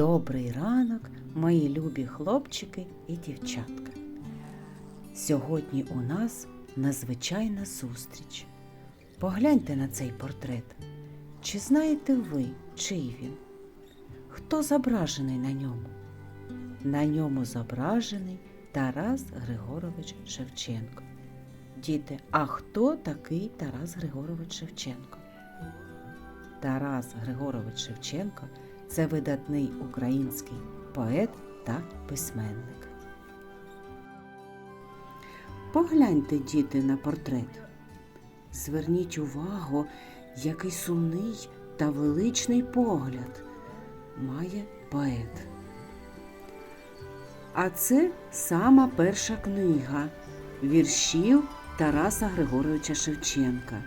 Добрий ранок, мої любі хлопчики і дівчатка. Сьогодні у нас надзвичайна зустріч. Погляньте на цей портрет. Чи знаєте ви, чий він? Хто зображений на ньому? На ньому зображений Тарас Григорович Шевченко. Діти, а хто такий Тарас Григорович Шевченко? Тарас Григорович Шевченко це видатний український поет та письменник. Погляньте, діти, на портрет. Зверніть увагу, який сумний та величний погляд має поет. А це сама перша книга віршів Тараса Григоровича Шевченка,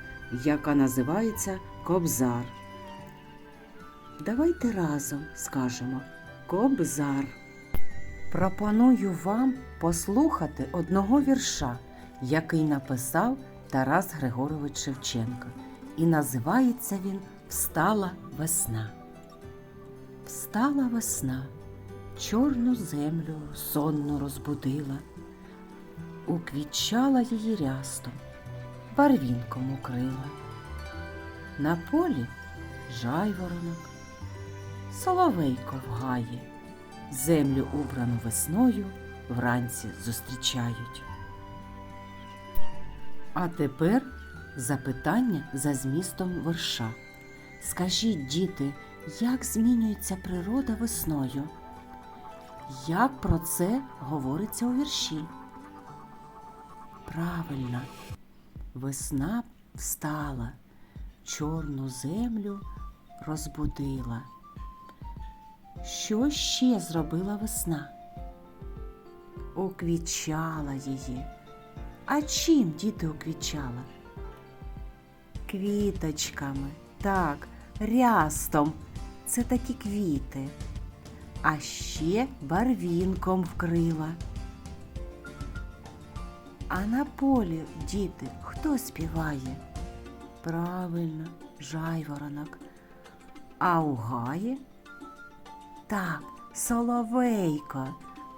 яка називається Кобзар. Давайте разом скажемо Кобзар. Пропоную вам послухати одного вірша, який написав Тарас Григорович Шевченко. І називається він Встала весна. Встала весна, чорну землю сонно розбудила, уквітчала її рястом, барвінком укрила. На полі жайворонок, соловейко в землю убрану весною вранці зустрічають. А тепер запитання за змістом верша. Скажіть, діти, як змінюється природа весною? Як про це говориться у вірші? Правильно, весна встала, чорну землю розбудила. Що ще зробила весна? Уквічала її. А чим діти уквічала? Квіточками, так, рястом. Це такі квіти. А ще барвінком вкрила. А на полі, діти, хто співає? Правильно, жайворонок. А у гаї? Так, соловейко.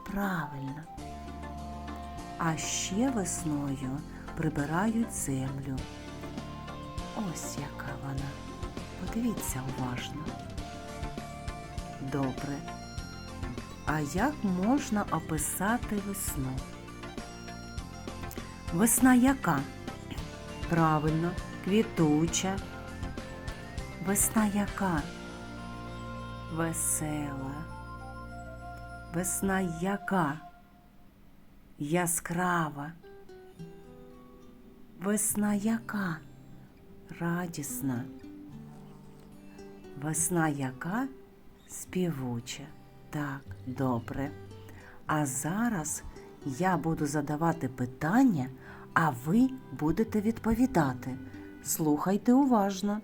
Правильно. А ще весною прибирають землю. Ось яка вона. Подивіться уважно. Добре. А як можна описати весну? Весна яка? Правильно, квітуча. Весна яка? Весела. Весна яка? Яскрава. Весна яка? Радісна. Весна яка? Співуча. Так, добре. А зараз я буду задавати питання, а ви будете відповідати. Слухайте уважно.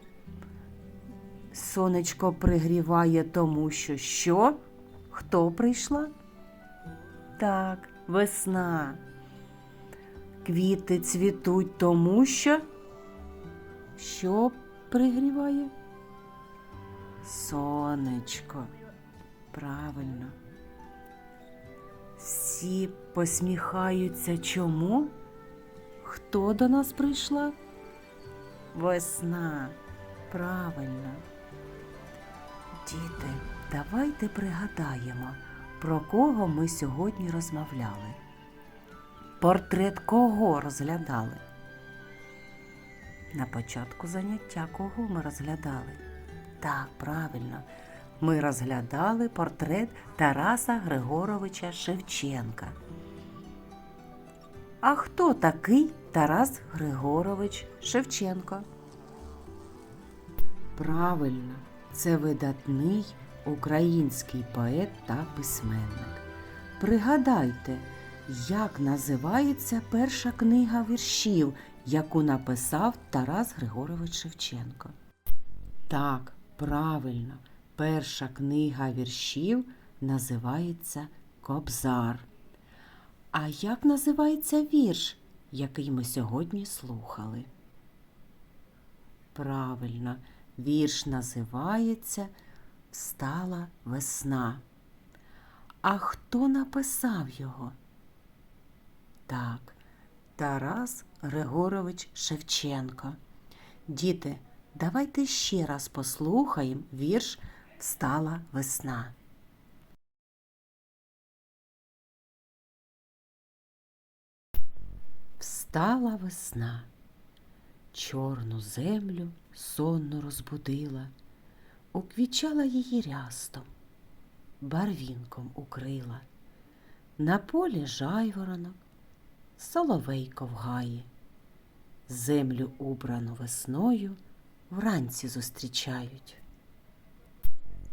Сонечко пригріває тому, що що? Хто прийшла? Так, весна. Квіти цвітуть тому, що що пригріває? Сонечко. Правильно. Всі посміхаються чому? Хто до нас прийшла? Весна. Правильно. Діти, давайте пригадаємо, про кого ми сьогодні розмовляли. Портрет кого розглядали? На початку заняття кого ми розглядали? Так, правильно. Ми розглядали портрет Тараса Григоровича Шевченка. А хто такий Тарас Григорович Шевченко? Правильно, це видатний український поет та письменник. Пригадайте, як називається перша книга віршів, яку написав Тарас Григорович Шевченко. Так, правильно, перша книга віршів називається Кобзар. А як називається вірш, який ми сьогодні слухали? Правильно, вірш називається встала весна. А хто написав його? Так, Тарас Григорович Шевченко. Діти, давайте ще раз послухаємо вірш Встала весна. Встала весна, чорну землю сонно розбудила, уквічала її рястом, барвінком укрила. На полі жайворонок, соловейко в гаї. Землю убрану весною вранці зустрічають.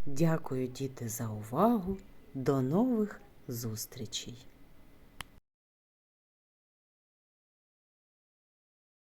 Дякую, діти, за увагу. До нових зустрічей!